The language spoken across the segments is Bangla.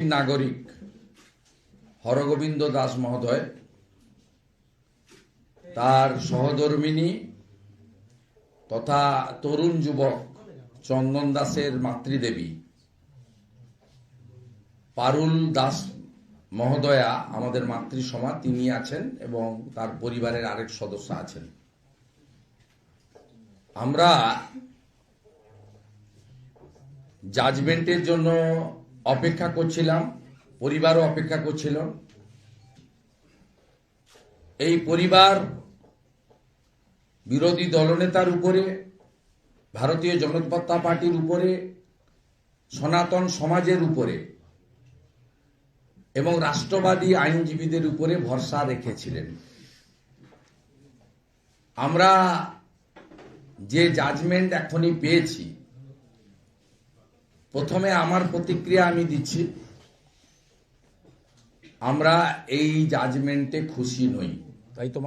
নাগরিক, হরগোবিন্দ দাস মহোদয়, তার সহধর্মিনী তথা তরুণ যুবক চন্দন দাসের মাতৃদেবী। পারুল দাস মহোদয়া আমাদের মাতৃসমা তিনি আছেন এবং তার পরিবারের আরেক সদস্য আছেন। আমরা জাজমেন্টের জন্য অপেক্ষা করছিলাম, পরিবারও অপেক্ষা করছিল। এই পরিবার বিরোধী দলনেতার উপরে, ভারতীয় জনতা পার্টির উপরে, সনাতন সমাজের উপরে এবং রাষ্ট্রবাদী আইনজীবীদের উপরে ভরসা রেখেছিলেন। আমরা যে জাজমেন্ট এখনই পেয়েছি প্রথমে আমার প্রতিক্রিয়া আমি দিচ্ছি। আমরা এই জাজমেন্টে খুশি নই। তাই তো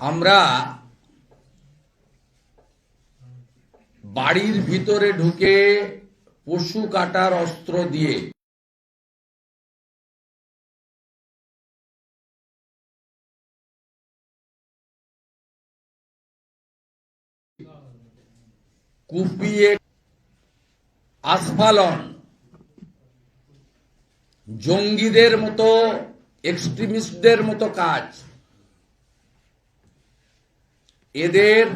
আমরা বাড়ির ভিতরে ঢুকে পশু কাটার অস্ত্র দিয়ে কুপিয়ে আস্ফালন। জঙ্গিদের মতো, এক্সট্রিমিস্টদের মতো কাজ। এদের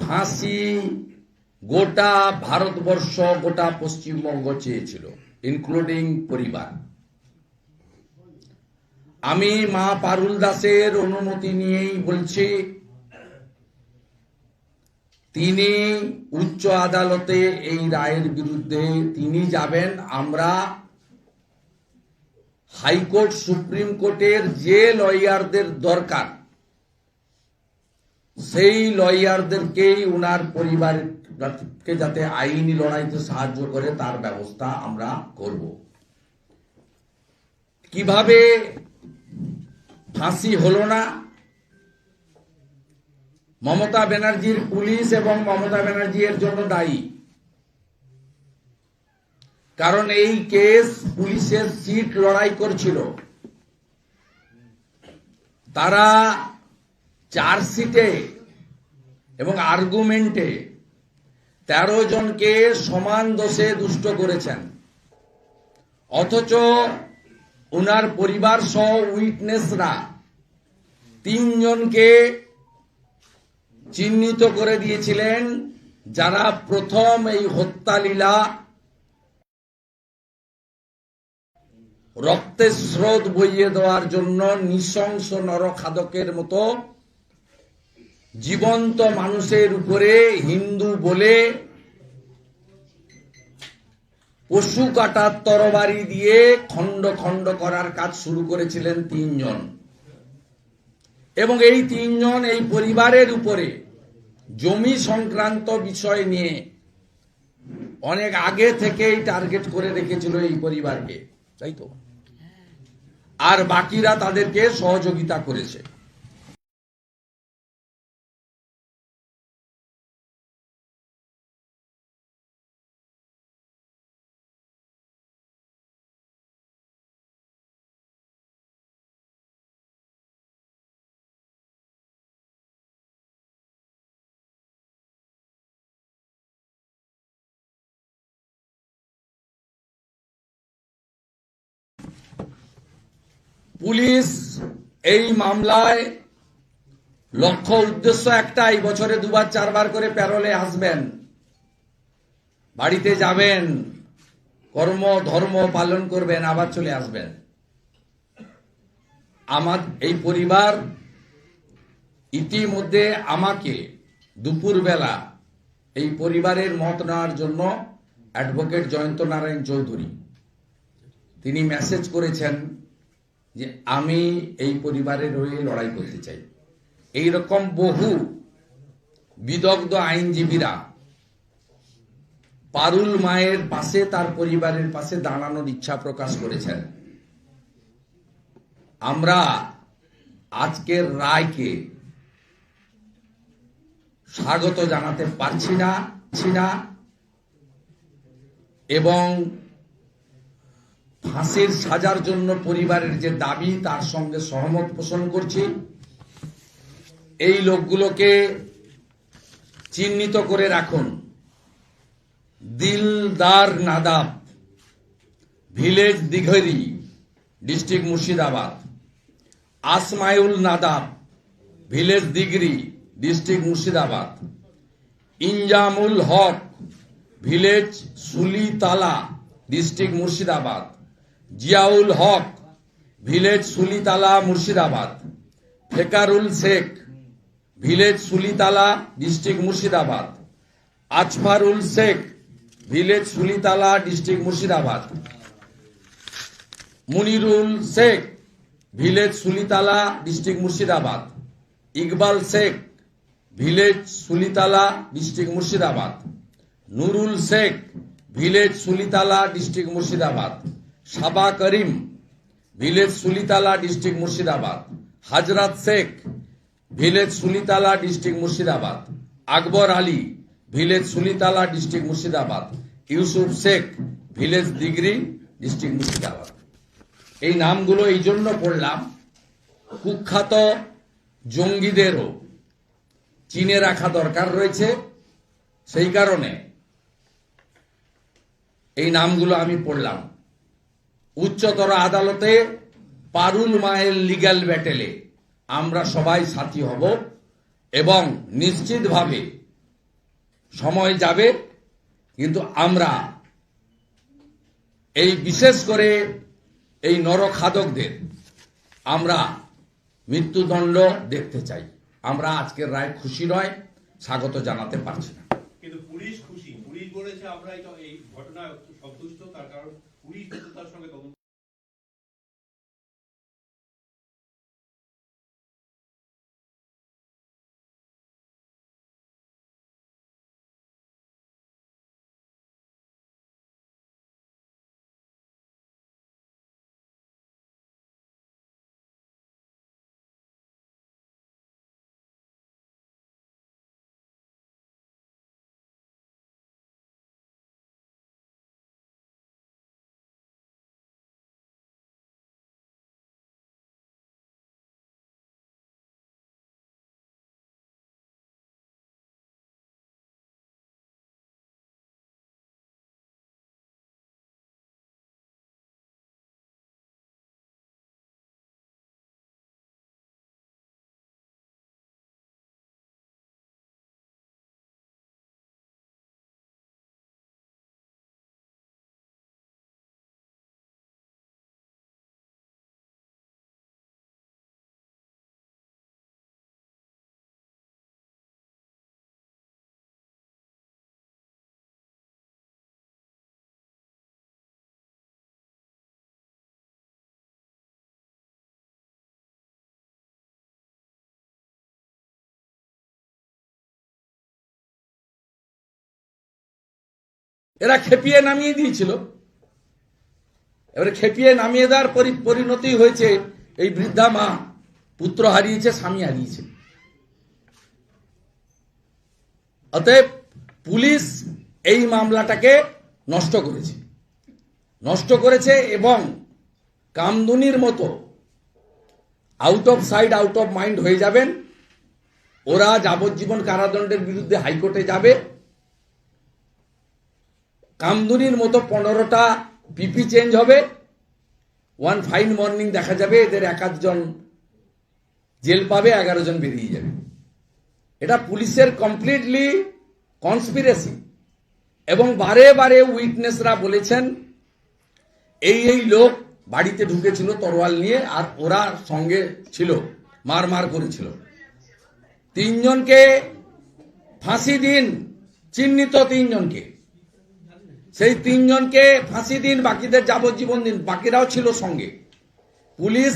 ফাঁসি গোটা ভারতবর্ষ, গোটা পশ্চিমবঙ্গ চেয়েছিল ইনক্লুডিং পরিবার। আমি মা পারুল দাসের অনুমতি নিয়েই বলছি তিনি উচ্চ আদালতে এই রায়ের বিরুদ্ধে তিনি যাবেন। আমরা হাইকোর্ট, সুপ্রিম কোর্টের যে লয়ারদের দরকার, সেই লয়ারদেরকেই উনার পরিবারকে যাতে আইনি লড়াইতে সাহায্য করে, তার ব্যবস্থা আমরা করব। কীভাবে ফাঁসি হলো না? মমতা ব্যানার্জির পুলিশ এবং মমতা ব্যানার্জি এর জন্য দায়ী। কারণ এই কেস পুলিশের সিট লড়াই করছিল। তারা চার্জশিটে এবং আর্গুমেন্টে তেরো জনকে সমান দোষে দুষ্ট করেছেন। অথচ ওনার পরিবার সহ উইটনেসরা তিনজনকে চিহ্নিত করে দিয়েছিলেন যারা প্রথম এই হত্যালীলা রক্তের স্রোত বইয়ে দেওয়ার জন্য নৃশংস নরখাদকের মতো জীবন্ত মানুষের উপরে হিন্দু বলে পশু কাটার তরবারি দিয়ে খণ্ড খণ্ড করার কাজ শুরু করেছিলেন তিনজন। এবং এই তিনজন এই পরিবারের উপরে জমি সংক্রান্ত বিষয় নিয়ে অনেক আগে থেকেই টার্গেট করে রেখেছিল এই পরিবারকে, তাই তো? আর বাকিরা তাদেরকে সহযোগিতা করেছে। পুলিশ এই মামলায় লক্ষ্য উদ্দেশ্য একটাই, বছরে দুবার, চারবার করে প্যারোলে আসবেন। বাড়িতে যাবেন, কর্ম, ধর্ম পালন করবেন, আবার চলে আসবেন। আমার, এই পরিবার ইতিমধ্যে আমাকে দুপুরবেলা এই পরিবারের মত নেওয়ার জন্য অ্যাডভোকেট জয়ন্ত নারায়ণ চৌধুরী, তিনি মেসেজ করেছেন। যে আমি এই পরিবারের হয়ে লড়াই করতে চাই। এই রকম বহু বিদগ্ধ আইনজীবীরা পারুল মায়ের পাশে, তার পরিবারের পাশে দাঁড়ানোর ইচ্ছা প্রকাশ করেছেন। আমরা আজকের রায়কে স্বাগত জানাতে পারছি না, এবং ফাঁসির সাজার জন্য পরিবারের যে দাবি, তার সঙ্গে সহমত পোষণ করছি। এই লোকগুলোকে চিহ্নিত করে রাখুন। Dildar Nadab, village Dighari, district Murshidabad. Asmayul Nadab, village Digari district Murshidabad. Injamul Haq, village Sulitala, district Murshidabad. Ziaul Haq, village Sulitala Murshidabad. Fekarul Sheikh, village Sulitala district Murshidabad. Azfarul Sheikh, village Sulitala district Murshidabad. Munirul Sheikh, village Sulitala district Murshidabad. Iqbal Sheikh, village Sulitala district Murshidabad. Nurul Sheikh, village Sulitala district Murshidabad. Saba Karim, village Sulitala district Murshidabad, Hazrat Sheikh, village Sulitala district Murshidabad, Akbar Ali, village Sulitala district Murshidabad, Yusuf Sheikh, village Digari district Murshidabad. এই নামগুলো এই জন্য পড়লাম, কুখ্যাত জঙ্গিদেরও চিনে রাখা দরকার রয়েছে, সেই কারণে এই নামগুলো আমি পড়লাম। উচ্চতর আদালতে পারুল মায়ের লিগ্যাল ব্যাটেলে আমরা সবাই সাথী হব এবং নিশ্চিতভাবে সময় যাবে, কিন্তু আমরা এই বিশেষ করে এই নরখাদকদের আমরা মৃত্যুদণ্ড দেখতে চাই। আমরা আজকের রায় খুশি নয়, স্বাগত জানাতে পারছি না। কিন্তু পুলিশ খুশি। পুলিশ বলেছে আমরা এই ঘটনায় সন্তুষ্ট, তার কারণ পুলিশ দ্রুততার সঙ্গে তদন্ত এরা খেপিয়ে নামিয়ে দিয়েছিল। এবারে খেপিয়ে নামিয়ে দেওয়ার পরি- পরিণতি হয়েছে এই বৃদ্ধা মা। পুত্র হারিয়েছে, স্বামী হারিয়েছে। অতএব পুলিশ এই মামলাটাকে নষ্ট করেছে। নষ্ট করেছে এবং কামদুনির মতো out of side out of mind হয়ে যাবেন। ওরা যাবজ্জীবন কারাদণ্ডের বিরুদ্ধে হাইকোর্টে যাবে। কামদুনির মতো পনেরোটা পিপি চেঞ্জ হবে। ওয়ান ফাইন মর্নিং দেখা যাবে, এদের এক আধজন জেল পাবে, এগারো জন বেরিয়ে যাবে। এটা পুলিশের কমপ্লিটলি কনস্পিরেসি এবং বারে বারে উইটনেসরা বলেছেন, এই এই লোক বাড়িতে ঢুকেছিল তরোয়াল নিয়ে, আর ওরা সঙ্গে ছিল, মার মার করেছিল। তিনজনকে ফাঁসি দিন, চিহ্নিত তিনজনকে। সেই তিনজনকে ফাঁসি দিন, বাকিদের যাবজ্জীবন দিন, বাকিরাও ছিল সঙ্গে। পুলিশ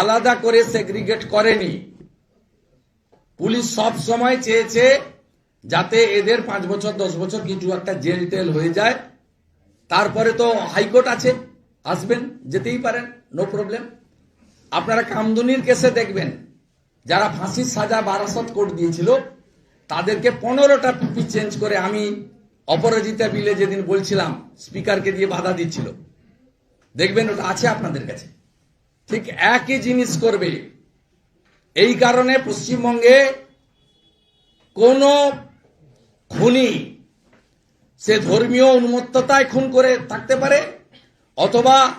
আলাদা করে সেগ্রিগেট করেনি। পুলিশ সব সময় চেয়েছে যাতে এদের পাঁচ বছর, দশ বছর কিছু একটা জেল টেল হয়ে যায়। তারপরে তো হাইকোর্ট আছে, আসবেন, যেতেই পারেন নো প্রবলেম আপনারা কামদুনির কেসে দেখবেন, যারা ফাঁসির সাজা বারাসত কোর্ট দিয়েছিল, তাদেরকে পনেরোটা পিপি চেঞ্জ করে আমি অপরাজিতা বিলে যেদিন বলছিলাম, স্পিকারকে দিয়ে বাধা দিচ্ছিল। দেখবেন ওটা আছে আপনাদের কাছে। ঠিক একই জিনিস করবে। এই কারণে পশ্চিমবঙ্গে কোন খুনি সে ধর্মীয় উন্মত্ততায় খুন করে থাকতে পারে, অথবা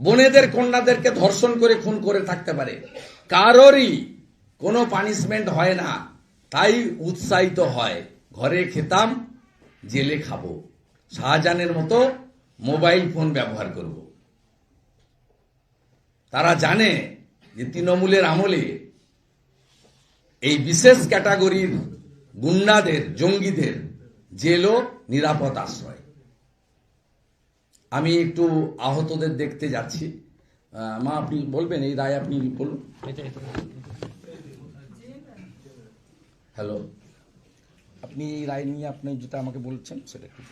বোনেদের, কন্যাদেরকে ধর্ষণ করে খুন করে থাকতে পারে। কারোরই কোনো পানিশমেন্ট হয় না। তাই উৎসাহিত হয়। ঘরে খেতাম জেলে খাব। শাহজাহানের মতো মোবাইল ফোন ব্যবহার করব। তারা জানে যে তৃণমূলের আমলে এই বিশেষ ক্যাটাগরির গুন্ডাদের জঙ্গিদের জেলও নিরাপদ আশ্রয়। আমি একটু আহতদের দেখতে যাচ্ছি। মা আপনি বলবেন এই রায় আপনি বলুন। হ্যালো। আপনি এই রায় নিয়ে আপনি যেটা আমাকে বলছেন সেটা একটু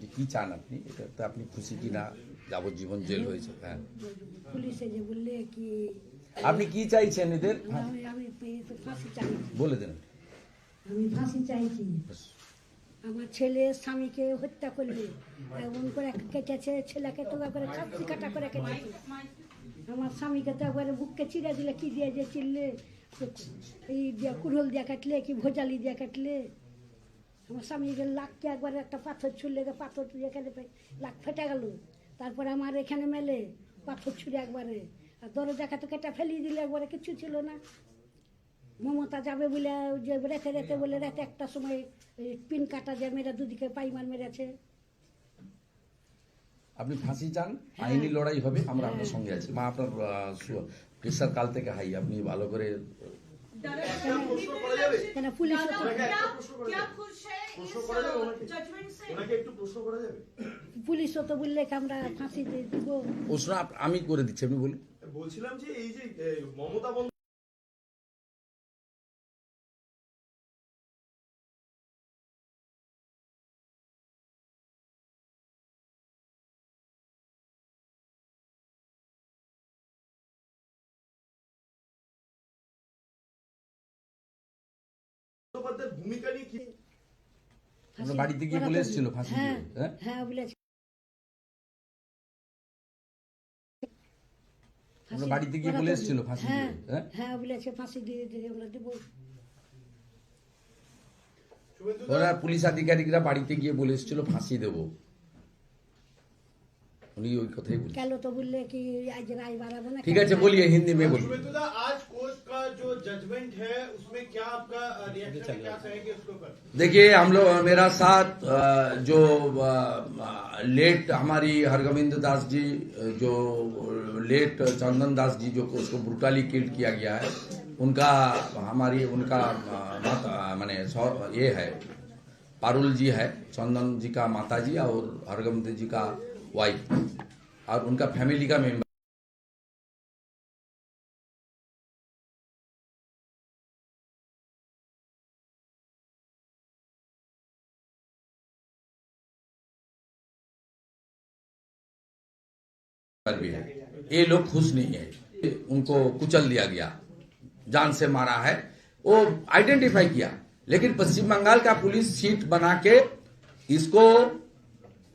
যে কী চান আপনি? এটাতে আপনি খুশি কি না যাবজ্জীবন জেল হয়েছে হ্যাঁ। পুলিশে যে বললে কি আপনি কি চাইছেন এদের? তো বলে দেন। আমি ফাঁসি চাইছি। আমার ছেলে স্বামীকে হত্যা করলে এমন করে কেটেছে ছেলেকে তো একবারে কাটছি কাটা করে কেটেছে। আমার স্বামীকে তো একবারে বুককে চিড়ে দিলে কি দিয়ে যে চিনলে এই দিয়ে কুড়োল দিয়ে কাটলে কি ভোজালি দিয়ে কাটলে? আমার স্বামীকে লাককে একবারে একটা পাথর ছুড়লে পাথর এখানে পে- লাক ফেটে গেল। তারপরে আমার এখানে মেলে পাথর ছুঁড়ে একবারে। আর দরজা কাতে কেটে ফেলিয়ে দিলে একবারে কিছু ছিল না। মমতা যাবে বলে যে রেতে রেতে বলে রাতে একটা সময় পিন কাটা যে মেরে দুদিকে পাইমার মেরেছে। আপনি ফাঁসি চান? আইনি লড়াই হবে আমরা আপনার সঙ্গে আছি। মা আপনার প্রেশার কাল থেকে হাই আপনি ভালো করে আমি করে দিচ্ছি আপনি বলি। বলছিলাম যে এই যে মমতা বাড়িতে গিয়ে বলে এসেছিল ফাঁসি হ্যাঁ বলেছে বাড়িতে গিয়ে বলে এসেছিল ফাঁসি হ্যাঁ হ্যাঁ? হ্যাঁ বলেছে ফাঁসি দিয়ে দিয়ে আমরা দেবো। ওরা পুলিশ আধিকারিকরা বাড়িতে গিয়ে বলে এসেছিল ফাঁসি দেব। উনি ওই কথাই বলছেন কেন তো বললে कि आज राय बाराबर ना ठीक है अच्छा बोलिए हिंदी में बोलिए। आज कोर्ट का जो जजमेंट है उसमें क्या आपका रिएक्शन क्या कहेंगे उसके ऊपर? देखिए हम लोग मेरा साथ जो लेट हमारी हरगोविंद दास जी जो लेट चंदन दास जी जो उसको ब्रुटाली किल्ड किया गया है उनका हमारी उनका माता मैंने ये है पारुल जी है चंदन जी का माता जी और हरगोविंद जी का वाइफ और उनका फैमिली का मेंबर भी है। ये लोग खुश नहीं है। उनको कुचल दिया गया। जान से मारा है। वो आइडेंटिफाई किया। लेकिन पश्चिम बंगाल का पुलिस सीट बना के इसको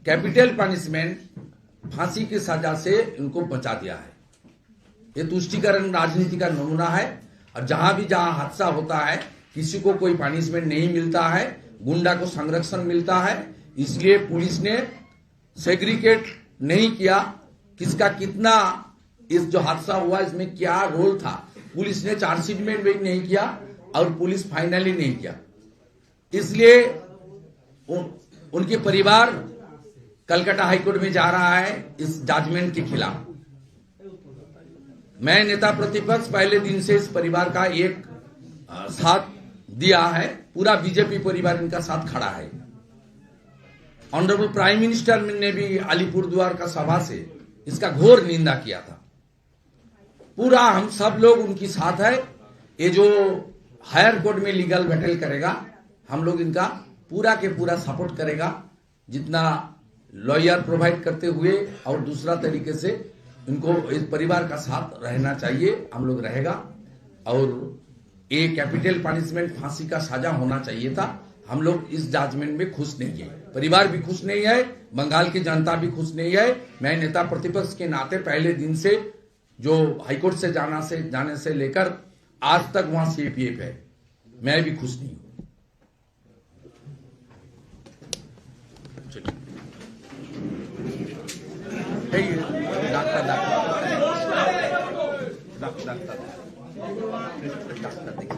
कैपिटल पनिशमेंट फांसी की सजा से इनको बचा दिया है। ये तुष्टिकरण राजनीति का नमूना है और जहाँ भी जहाँ हादसा होता है किसी को कोई पनिशमेंट नहीं मिलता है गुंडा को संरक्षण मिलता है इसलिए पुलिस ने सेग्रीगेट नहीं किया किसका कितना इस जो हादसा हुआ इसमें क्या रोल था। पुलिस ने चार्जशीट में भी नहीं किया और पुलिस फाइनली नहीं किया। इसलिए उन, उनके परिवार कलकत्ता हाईकोर्ट में जा रहा है इस जजमेंट के खिलाफ। मैं नेता प्रतिपक्ष पहले दिन से इस परिवार का एक साथ दिया है। पूरा बीजेपी परिवार इनका साथ खड़ा है। ऑनरेबल प्राइम मिनिस्टर ने भी अलीपुर द्वार का सभा से इसका घोर निंदा किया था। पूरा हम सब लोग उनकी साथ है। ये जो हायर कोर्ट में लीगल बैटल करेगा, हम लोग इनका पूरा के पूरा सपोर्ट करेगा। जितना लॉयर प्रोवाइड करते हुए और दूसरा तरीके से इनको इस परिवार का साथ रहना चाहिए, हम लोग रहेगा। और ये कैपिटल पनिशमेंट फांसी का सजा होना चाहिए था। हम लोग इस जजमेंट में खुश नहीं है। परिवार भी खुश नहीं है, बंगाल की जनता भी खुश नहीं है। मैं नेता प्रतिपक्ष के नाते पहले दिन से जो हाईकोर्ट से जाना से, जाने से लेकर आज तक वहाँ सीपीएफ है। मैं भी खुश नहीं हूँ। এই, doctor doctor. Doctor doctor. Doctor দেখি।